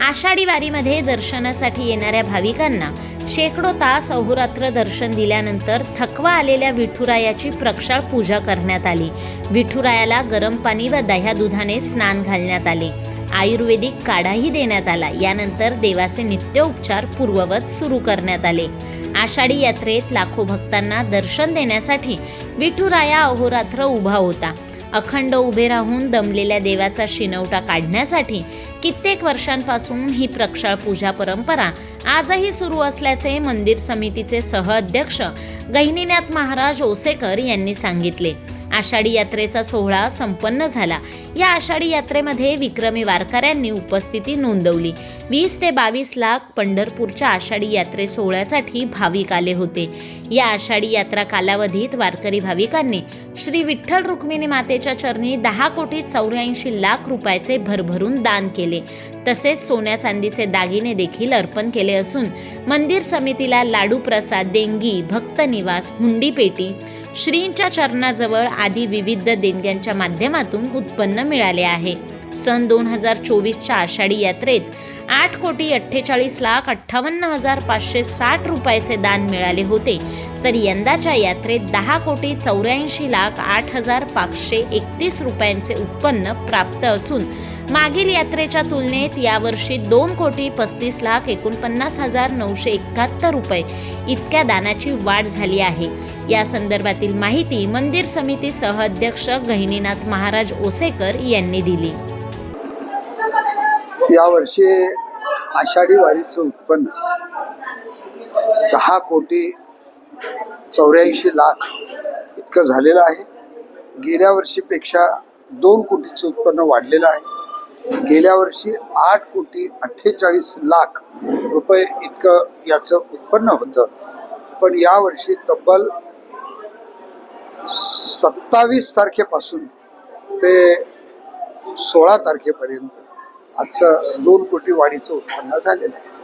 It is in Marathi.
आषाढी वारीमध्ये दर्शनासाठी येणाऱ्या भाविकांना शेकडो तास अहोरात्र दर्शन दिल्यानंतर थकवा आलेल्या विठुरायाची प्रक्षाळ पूजा करण्यात आली. विठुरायाला गरम पाणी व दह्या दुधाने स्नान घालण्यात आले. आयुर्वेदिक काढाही देण्यात आला. यानंतर देवाचे नित्य उपचार पूर्ववत सुरू करण्यात आले. आषाढी यात्रेत लाखो भक्तांना दर्शन देण्यासाठी विठुराया अहोरात्र उभा होता. अखंड उभे राहून दमलेल्या देवाचा शिनवटा काढण्यासाठी कित्येक वर्षांपासून ही प्रक्षाळ पूजा परंपरा आजही सुरू असल्याचे मंदिर समितीचे सहअध्यक्ष गहिनीनाथ महाराज ओसेकर यांनी सांगितले. आषाढी यात्रेचा सोहळा संपन्न झाला. या आषाढी यात्रेमध्ये विक्रमी वारकऱ्यांनी उपस्थिती नोंदवली. वीस ते बावीस लाख पंढरपूरच्या आषाढी यात्रे सोहळ्यासाठी भाविक आले होते. या आषाढी यात्रा कालावधीत वारकरी भाविकांनी श्री विठ्ठल रुक्मिणी मातेच्या चरणी दहा कोटी चौऱ्याऐंशी लाख रुपयाचे भरभरून दान केले. तसेच सोन्या चांदीचे दागिने देखील अर्पण केले असून मंदिर समितीला लाडू प्रसाद देणगी भक्त निवास हुंडी पेटी श्रींच्या चरणाजवळ आदी विविध देणग्यांच्या माध्यमातून उत्पन्न मिळाले आहे. सन दोन हजार चोवीसच्या आषाढी यात्रेत आठ कोटी अठ्ठेचाळीस लाख अठ्ठावन्न हजार पाचशे साठ रुपयाचे दान मिळाले होते. तर यंदाच्या यात्रेत दहा कोटी चौऱ्याऐंशी लाख आठ हजार पाचशे एकतीस रुपयांचे उत्पन्न प्राप्त असून मागील यात्रेच्या तुलनेत यावर्षी दोन कोटी पस्तीस लाख एकोणपन्नास हजार नऊशे एकाहत्तर रुपये इतक्या दानाची वाढ झाली आहे. या संदर्भातील माहिती मंदिर समिती सहअध्यक्ष गहिनीनाथ महाराज ओसेकर यांनी दिली. यावर्षी आषाढी वारीचं उत्पन्न दहा कोटी चौऱ्याऐंशी लाख इतकं झालेलं आहे. गेल्या वर्षीपेक्षा दोन कोटीचं उत्पन्न वाढलेलं आहे. गेल्या वर्षी आठ कोटी अठ्ठेचाळीस लाख रुपये इतकं याचं उत्पन्न होतं. पण यावर्षी तब्बल सत्तावीस तारखेपासून ते सोळा तारखेपर्यंत आजचं दोन कोटी वाढीचं उत्पन्न झालेलं आहे.